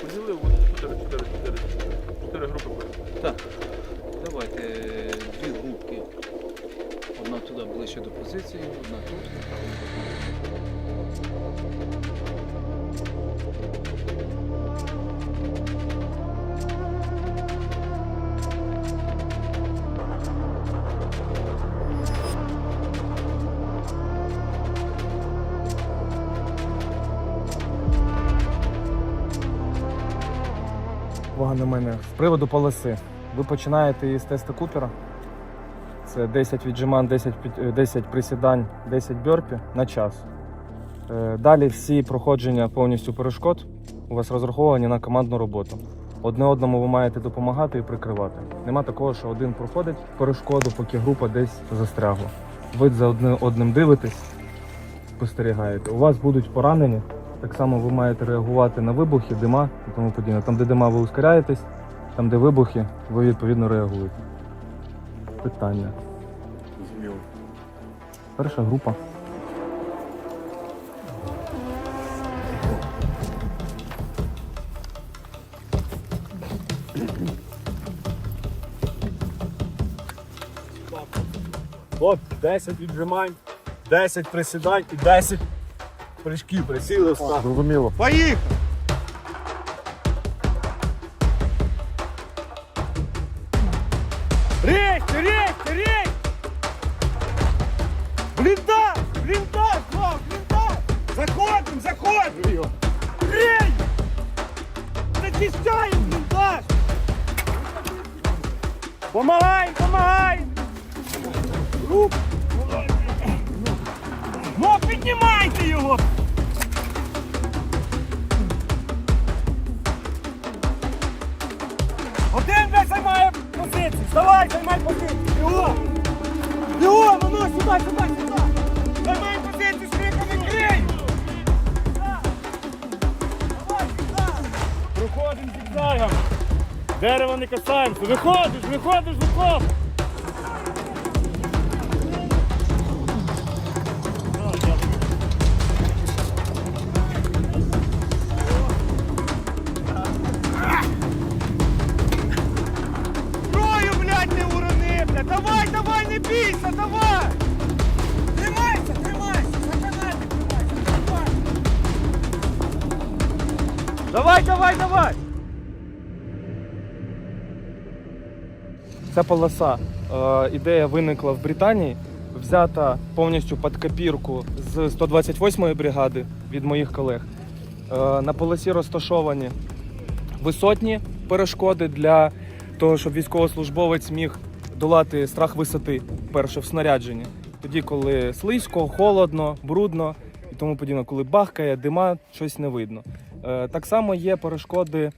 Поділив от 4, 4, 4, 4 групи. буде. Так. Давайте е, дві групки. Одна туди ближче до позиції, одна тут. Увага на мене. З приводу полоси. Ви починаєте із тесту Купера. Це 10 віджимань, 10, е, 10 присідань, 10 бьорпі на час. Е, Далі всі проходження повністю перешкод у вас розраховані на командну роботу. Одне одному ви маєте допомагати і прикривати. Нема такого, що один проходить перешкоду, поки група десь застрягла. Ви за одне- одним дивитесь, спостерігаєте. У вас будуть поранені. Так само ви маєте реагувати на вибухи, дима і тому подібне. Там, де дима, ви ускоряєтесь, там, де вибухи, ви відповідно реагуєте. Питання. Перша група. От 10 віджимань, 10 присідань і 10 прыжків. Присіли, встали. Зрозуміло. Поїхали! Рейте, рейте, рейте! Бліндаж! Бліндаж! Слав, бліндаж! Заходим, заходим його! Рей! Зачищаємо бліндаж! Помагай, помагай! Рук! Піднімайте його! Один вже займає позицію. Вставай, займай позицію. Його! Його, ну сюди, сюди, сюди. Займай позицію, швидко крий. Проходимо зігзагом. Дерева не касаємося. Виходиш, виходиш в Давай, давай, давай! Ця полоса, е, ідея виникла в Британії, взята повністю під копірку з 128-ї бригади від моїх колег. Е, на полосі розташовані висотні перешкоди для того, щоб військовослужбовець міг долати страх висоти, перше в снарядженні. Тоді, коли слизько, холодно, брудно і тому подібне, коли бахкає, дима, щось не видно. Е, так само є перешкоди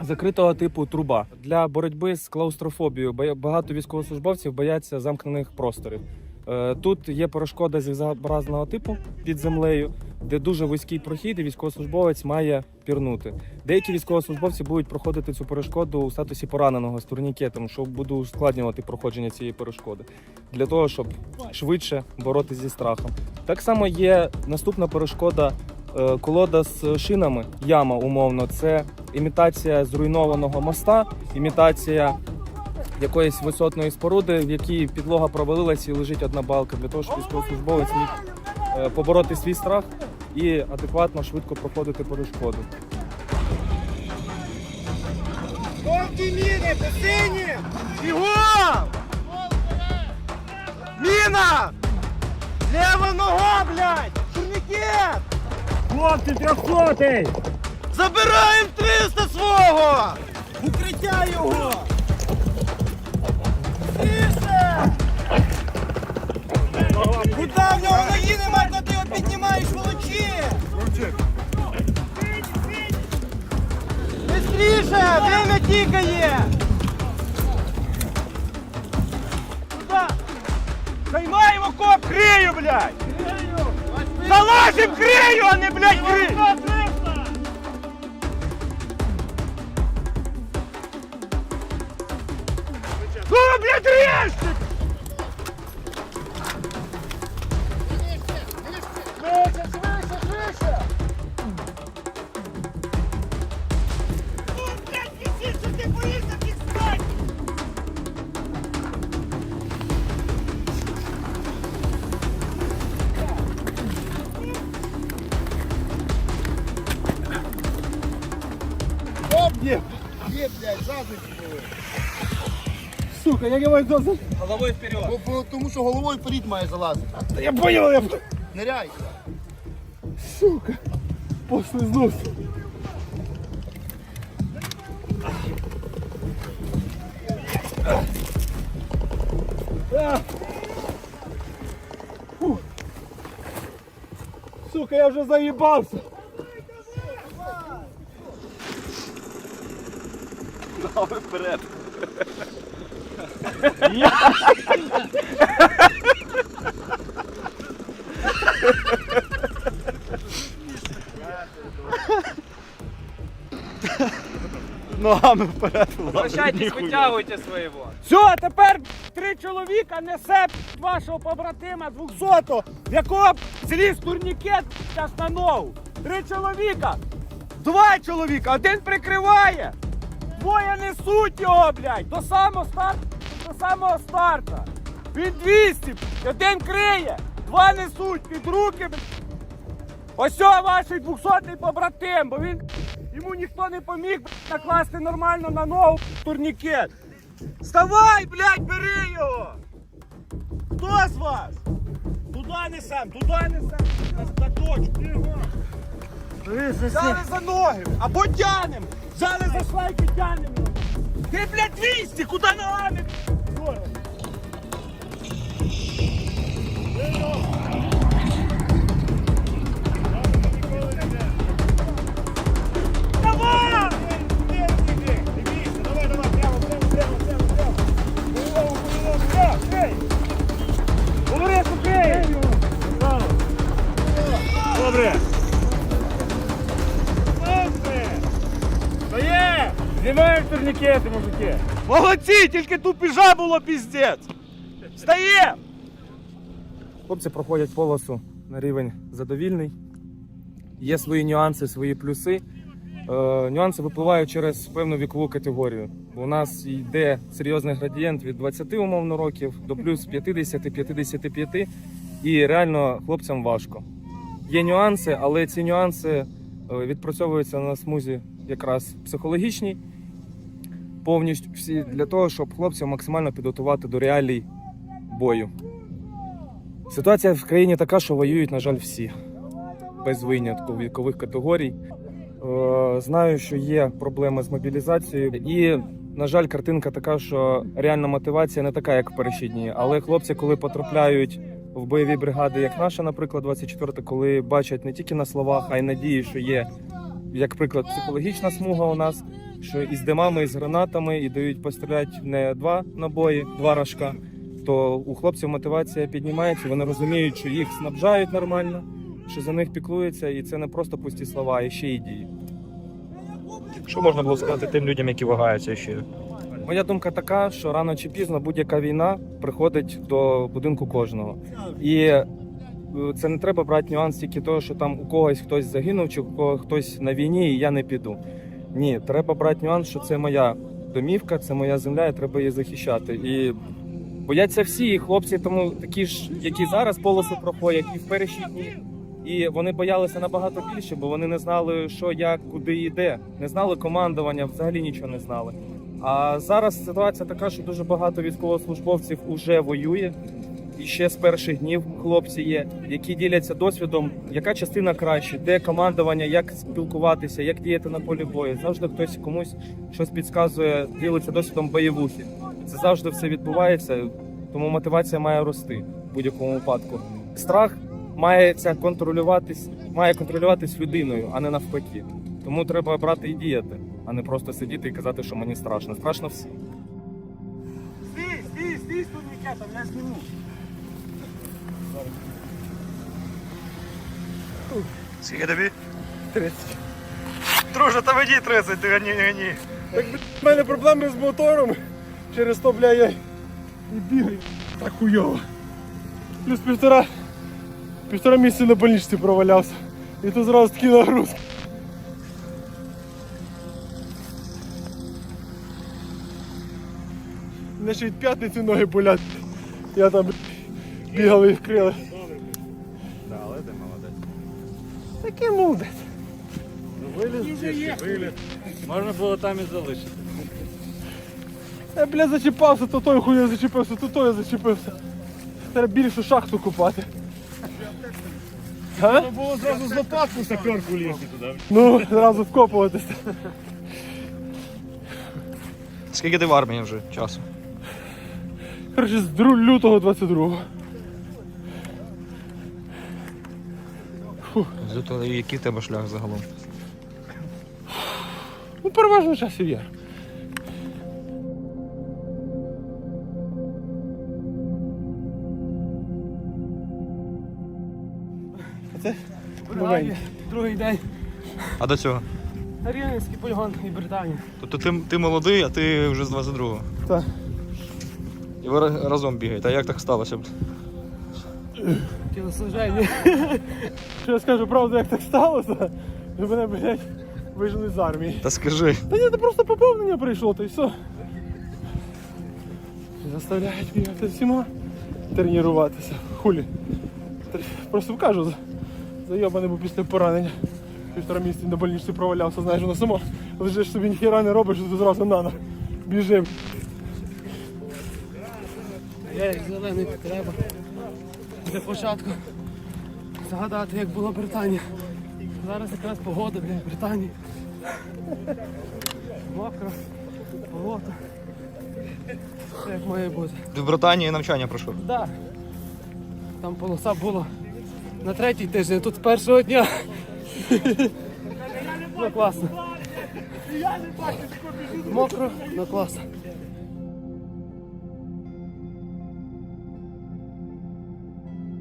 закритого типу труба для боротьби з клаустрофобією. Багато військовослужбовців бояться замкнених просторів. Е, Тут є перешкода зігзообразного типу під землею, де дуже вузький прохід, і військовослужбовець має пірнути. Деякі військовослужбовці будуть проходити цю перешкоду у статусі пораненого з турнікетом, що буде ускладнювати проходження цієї перешкоди для того, щоб швидше боротися зі страхом. Так само є наступна перешкода колода з шинами, яма умовно. Це імітація зруйнованого моста, імітація якоїсь висотної споруди, в якій підлога провалилася і лежить одна балка, для того, щоб військовослужбовець міг е, побороти свій страх і адекватно швидко проходити перешкоду. Міни, по сині! Бігом! Міна! Лева нога, блядь! Хлопці, трьохсотий! Забираємо 300 свого! Укриття його! Тише! Куда в нього ноги нема, коли ти його піднімаєш, волочи! Быстріше! Время тікає! Куда? Займаємо коп, крию, блядь! Залазим, крию, а не, блядь, крию! Ну, блядь, режьте! Блядь. Сука, як я маю дозу? Головою вперед. Бо, бо, тому що головою вперед має залазити. Та я понял, я Ниряй. сука. Послизнувся. Сука, я вже заїбався. Ногами вперед. Прощайтесь, витягуйте своєго. Все, тепер три чоловіка несе вашого побратима 200-го, в якого зліз турнікет на ногу. Три чоловіка. Два чоловіка, один прикриває. Двоє несуть його, блядь, до самого старту, до самого старта. Він 200, один криє, два несуть під руки. Ось ваш 200-й побратим, бо він йому ніхто не поміг накласти нормально на ногу турнікет. Вставай, блядь, бери його! Хто з вас? Туди несем, туди несем, на, на точку. Взяли за ноги, або тянем. Взяли за шлайки, тянем. Ти, блядь, 200, куди на Здорово. Молодці, тільки тупіжа було піздець! Стає! Хлопці проходять полосу на рівень задовільний. Є свої нюанси, свої плюси. Е, нюанси випливають через певну вікову категорію. У нас йде серйозний градієнт від 20 умовно років до плюс 50-55. І реально хлопцям важко. Є нюанси, але ці нюанси е, відпрацьовуються на смузі якраз психологічній, повністю всі для того, щоб хлопців максимально підготувати до реалій бою. Ситуація в країні така, що воюють, на жаль, всі, без винятку вікових категорій. Е, Знаю, що є проблеми з мобілізацією, і, на жаль, картинка така, що реальна мотивація не така, як в перші дні. Але хлопці, коли потрапляють в бойові бригади, як наша, наприклад, 24 коли бачать не тільки на словах, а й надії, що є, як приклад, психологічна смуга у нас, що із димами, і з гранатами, і дають постріляти не два набої, два рожка то у хлопців мотивація піднімається, вони розуміють, що їх снабжають нормально, що за них піклуються, і це не просто пусті слова, а ще й дії. Що можна було сказати тим людям, які вагаються ще? Моя думка така, що рано чи пізно будь-яка війна приходить до будинку кожного. І е, це не треба брати нюанс тільки того, що там у когось хтось загинув, чи у когось хтось на війні, і я не піду. Ні, треба брати нюанс, що це моя домівка, це моя земля, і треба її захищати. І бояться всі, і хлопці, тому такі ж, які зараз полосу проходять, і в перші дні. І вони боялися набагато більше, бо вони не знали, що, як, куди і де. Не знали командування, взагалі нічого не знали. А зараз ситуація така, що дуже багато військовослужбовців уже воює. І ще з перших днів хлопці є, які діляться досвідом, яка частина краще, де командування, як спілкуватися, як діяти на полі бою. Завжди хтось комусь щось підказує, ділиться досвідом бойовухи. Це завжди все відбувається, тому мотивація має рости в будь-якому випадку. Страх має контролюватись, має контролюватись людиною, а не навпаки. Тому треба брати і діяти, а не просто сидіти і казати, що мені страшно. Страшно всім. Стій, стій, стій з турнікетом, я зніму. Скільки тобі? 30. Друже, та мені 30, ти гані, гані. Так, в мене проблеми з мотором. Через то, бля, я і бігаю. Так хуйово. Плюс півтора. Півтора місяця на больничці провалявся. І тут зразу такі нагрузки. Мене ще від п'ятниці ноги болять. Я там бігав і вкрили. крили. Але ти молодець. Такий молодець. Ну виліз. Виліз. Можна було там і залишити. Я, бля, зачіпався, то той хуя зачепився, то той зачепився. Треба більшу шахту купати. А? Було зразу з лопатку саперку лізти туди. Ну, зразу вкопуватися. Скільки ти в армії вже часу? Коротше, з дру- лютого 22-го. Лютого, який в тебе шлях загалом? Ну, переважно часів є. Це другий, другий день. А до цього? Рівненський полігон і Британія. Тобто ти, ти молодий, а ти вже з 22-го. Так. І ви разом бігаєте. А як так сталося? Тілослуження. Що я скажу правду, як так сталося? що Мене, блядь, вижили з армії. Та скажи. Та ні, це просто поповнення прийшло, та й все. Заставляють бігати всіма тренуватися. Хулі. Просто кажу, за- зайобаний був після поранення. Півтора місяці на больниці провалявся, знаєш, воно само. Лежиш собі ніхіра не робиш, то зразу на ногу. Біжим. Я як зелений треба. Для початку згадати, як була Британія. Зараз якраз погода для Британії. Мокро, болото. Все як має бути. Ти в Британії навчання пройшов. Да. Там полоса було на третій тиждень, тут з першого дня. Ну класно. Мокро, ну класно.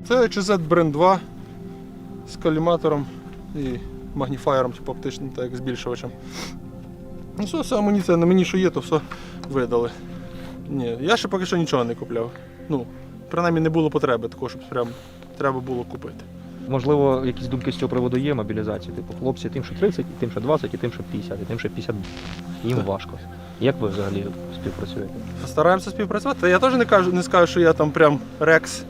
Це HZ Brand 2 з коліматором і магніфаєром, типу оптичним, так як збільшувачем. Ну все, вся амуніція на мені, що є, то все видали. Ні, я ще поки що нічого не купляв. Ну, принаймні не було потреби такого, щоб прям треба було купити. Можливо, якісь думки з цього приводу є мобілізації. Типу, хлопці тим, що 30, і тим, що 20, і тим, що 50, і тим, що 50. Їм важко. Як ви взагалі співпрацюєте? Стараємося співпрацювати. Я теж не кажу, не скажу, що я там прям рекс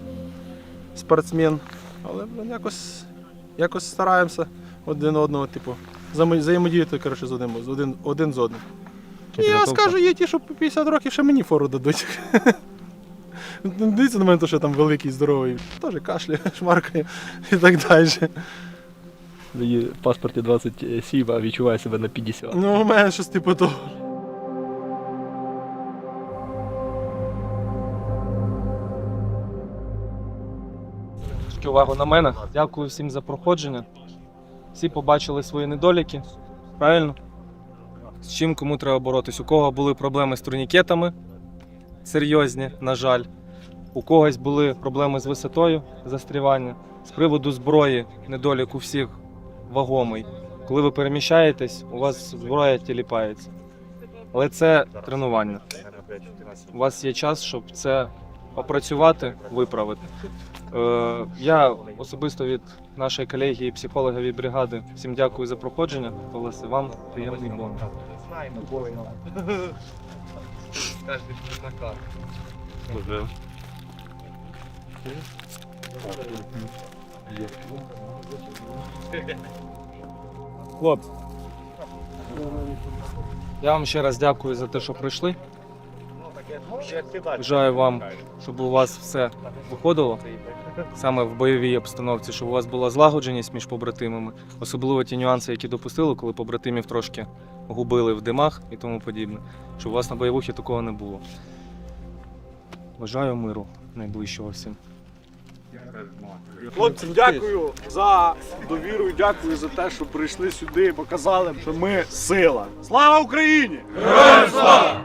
спортсмен. Але блин, якось, якось стараємося один одного, типу, взаємо- взаємодіяти коротше, з одним, з один, один з одним. І я скажу, є ті, що по 50 років ще мені фору дадуть. Ну, Дивіться на мене, що я там великий, здоровий, теж кашляє, шмаркає і так далі. В паспорті 27, а відчуваю себе на 50. Ну, у мене щось типу того. Увагу на мене. Дякую всім за проходження. Всі побачили свої недоліки. Правильно? З чим кому треба боротись? У кого були проблеми з турнікетами, серйозні, на жаль. У когось були проблеми з висотою застрівання. З приводу зброї недолік у всіх вагомий. Коли ви переміщаєтесь, у вас зброя тіліпається. Але це тренування. У вас є час, щоб це опрацювати, виправити. Е, я особисто від нашої колегії психологів бригади всім дякую за проходження. Олеся, вам приємний бон. Хлопці. Я вам ще раз дякую за те, що прийшли. Бажаю вам, щоб у вас все виходило саме в бойовій обстановці, щоб у вас була злагодженість між побратимами, особливо ті нюанси, які допустили, коли побратимів трошки губили в димах і тому подібне, щоб у вас на бойовухі такого не було. Бажаю миру найближчого всім. Хлопцям дякую за довіру і дякую за те, що прийшли сюди і показали, що ми сила. Слава Україні! Героям слава!